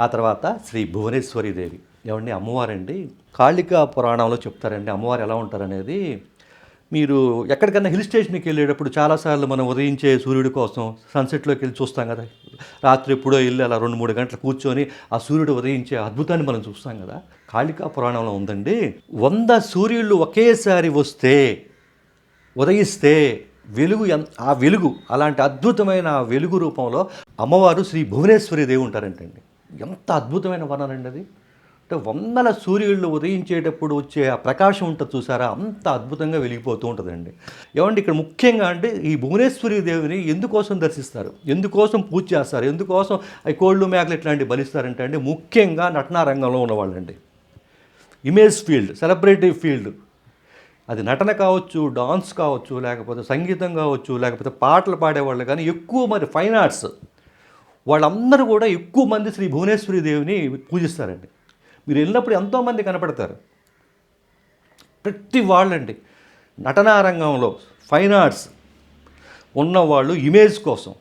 ఆ తర్వాత శ్రీ భువనేశ్వరి దేవి. ఏమండి? అమ్మవారండి. కాళికా పురాణంలో చెప్తారండి అమ్మవారు ఎలా ఉంటారనేది. మీరు ఎక్కడికన్నా హిల్ స్టేషన్కి వెళ్ళేటప్పుడు చాలాసార్లు మనం ఉదయించే సూర్యుడి కోసం సన్సెట్లోకి వెళ్ళి చూస్తాం కదా. రాత్రి ఎప్పుడో వెళ్ళి అలా రెండు మూడు గంటలు కూర్చొని ఆ సూర్యుడు ఉదయించే అద్భుతాన్ని మనం చూస్తాం కదా. కాళికా పురాణంలో ఉందండి వంద సూర్యుళ్ళు ఒకేసారి వస్తే ఉదయిస్తే వెలుగు ఎన్- ఆ వెలుగు అలాంటి అద్భుతమైన వెలుగు రూపంలో అమ్మవారు శ్రీ భువనేశ్వరి దేవి ఉంటారంటండి. ఎంత అద్భుతమైన వర్ణనండి అది. అంటే వందల సూర్యుళ్ళు ఉదయించేటప్పుడు వచ్చే ఆ ప్రకాశం ఉంటుంది చూసారా? అంత అద్భుతంగా వెలిగిపోతూ ఉంటుందండి. ఏమండి ఇక్కడ ముఖ్యంగా అంటే ఈ భువనేశ్వరి దేవిని ఎందుకోసం దర్శిస్తారు? ఎందుకోసం పూజ చేస్తారు? ఎందుకోసం ఈ కోళ్ళు మేకలు ఇట్లాంటివి బలిస్తారంటే అండి ముఖ్యంగా నటనా రంగంలో ఉన్నవాళ్ళండి. Image field celebrity field. అది నటన కావచ్చు డాన్స్ కావచ్చు లేకపోతే సంగీతం కావచ్చు లేకపోతే పాటలు పాడేవాళ్ళు కానీ ఎక్కువ మరి ఫైన్ ఆర్ట్స్. వాళ్ళందరూ కూడా ఎక్కువ మంది శ్రీ భువనేశ్వరి దేవిని పూజిస్తారండి. మీరు వెళ్ళినప్పుడు ఎంతోమంది కనపడతారు. ప్రతి వాళ్ళండి. నటనా రంగంలో ఫైన్ ఆర్ట్స్ ఉన్నవాళ్ళు ఇమేజ్ కోసం.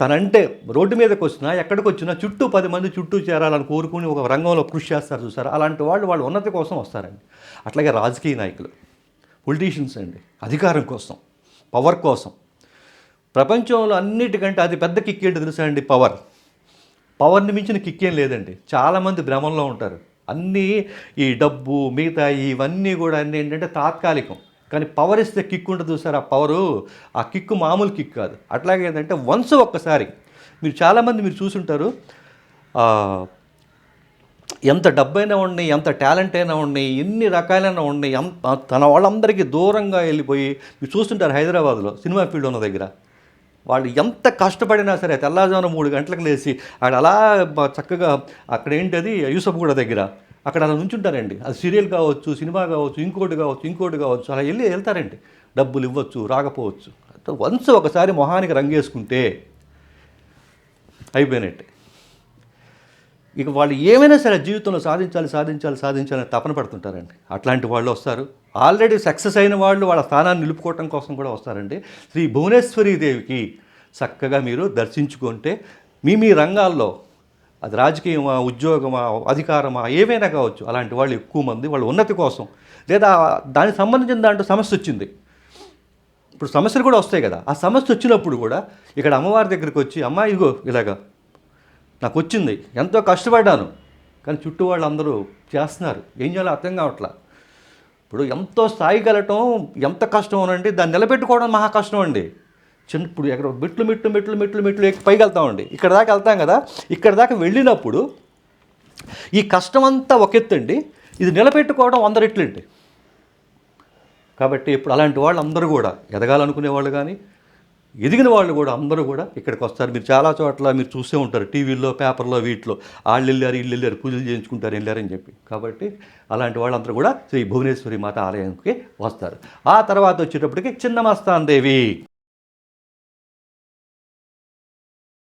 తనంటే రోడ్డు మీదకి వచ్చినా ఎక్కడికి వచ్చినా చుట్టూ పది మంది చుట్టూ చేరాలని కోరుకుని ఒక రంగంలో కృషి చేస్తారు చూసారు? అలాంటి వాళ్ళు వాళ్ళ ఉన్నతి కోసం వస్తారండి. అట్లాగే రాజకీయ నాయకులు పొలిటీషియన్స్ అండి. అధికారం కోసం పవర్ కోసం. ప్రపంచంలో అన్నిటికంటే అది పెద్ద కిక్ ఏంటి తెలుసా అండి? పవర్. పవర్ని మించిన కిక్ ఏం లేదండి. చాలామంది భ్రమంలో ఉంటారు. అన్నీ ఈ డబ్బు మిగతా ఇవన్నీ కూడా అన్నీ ఏంటంటే తాత్కాలికం. కానీ పవర్ ఇస్తే కిక్ ఉంటుంది చూసారు? ఆ పవరు ఆ కిక్ మామూలు కిక్ కాదు. అట్లాగే ఏంటంటే వన్స్ ఒక్కసారి మీరు చాలామంది మీరు చూసుంటారు ఎంత డబ్బైనా ఉన్నాయి ఎంత టాలెంట్ అయినా ఉన్నాయి ఎన్ని రకాలైన ఉన్నాయి ఎంత తన వాళ్ళందరికీ దూరంగా వెళ్ళిపోయి మీరు చూస్తుంటారు హైదరాబాద్లో సినిమా ఫీల్డ్ ఉన్న దగ్గర. వాళ్ళు ఎంత కష్టపడినా సరే తెల్లవారుజామున మూడు గంటలకు లేచి అక్కడ అలా చక్కగా అక్కడ ఏంటది యూసఫ్గూడ దగ్గర. అక్కడ అలా నుంచుంటారండి. అది సీరియల్ కావచ్చు సినిమా కావచ్చు ఇంకోటి కావచ్చు ఇంకోటి కావచ్చు అలా వెళ్ళి వెళ్తారండి. డబ్బులు ఇవ్వచ్చు రాకపోవచ్చు. వన్స్ ఒకసారి మొహానికి రంగేసుకుంటే అయిపోయినట్టే. ఇక వాళ్ళు ఏమైనా సరే జీవితంలో సాధించాలి సాధించాలి సాధించాలని తపన పడుతుంటారండి. అట్లాంటి వాళ్ళు వస్తారు. ఆల్రెడీ సక్సెస్ అయిన వాళ్ళు వాళ్ళ స్థానాన్ని నిలుపుకోవటం కోసం కూడా వస్తారండి. శ్రీ భువనేశ్వరీ దేవికి చక్కగా మీరు దర్శించుకుంటే మీ మీ రంగాల్లో అది రాజకీయమా ఉద్యోగమా అధికారమా ఏవైనా కావచ్చు అలాంటి వాళ్ళు ఎక్కువ మంది వాళ్ళ ఉన్నతి కోసం. లేదా దానికి సంబంధించిన దాంట్లో సమస్య వచ్చింది. ఇప్పుడు సమస్యలు కూడా వస్తాయి కదా. ఆ సమస్య వచ్చినప్పుడు కూడా ఇక్కడ అమ్మవారి దగ్గరికి వచ్చి అమ్మ ఇదిగో ఇలాగా నాకు వచ్చింది ఎంతో కష్టపడ్డాను కానీ చుట్టూ వాళ్ళందరూ చేస్తున్నారు ఏం చేయాలో అర్థం కావట్లా. ఇప్పుడు ఎంతో స్థాయి కలటం ఎంత కష్టం అనండి దాన్ని నిలబెట్టుకోవడం మహా కష్టం అండి చిన్న ఇప్పుడు ఎక్కడ మెట్లు మెట్లు మెట్లు మెట్లు మెట్లు పైకి వెళ్తామండి ఇక్కడ దాకా వెళ్తాం కదా? ఇక్కడ దాకా వెళ్ళినప్పుడు ఈ కష్టం అంతా ఒక ఎత్తండి ఇది నిలబెట్టుకోవడం వంద రెట్లండి కాబట్టి ఇప్పుడు అలాంటి వాళ్ళు అందరూ కూడా ఎదగాలనుకునే వాళ్ళు కానీ ఎదిగిన వాళ్ళు కూడా అందరూ కూడా ఇక్కడికి వస్తారు. మీరు చాలా చోట్ల మీరు చూసే ఉంటారు. టీవీల్లో పేపర్లో వీటిలో వాళ్ళు వెళ్ళారు వీళ్ళు వెళ్ళారు పూజలు చేయించుకుంటారు వెళ్ళారని చెప్పి. కాబట్టి అలాంటి వాళ్ళందరూ కూడా శ్రీ భువనేశ్వరి మాత ఆలయానికి వస్తారు. ఆ తర్వాత వచ్చేటప్పటికి చిన్నమస్తాన్ దేవి.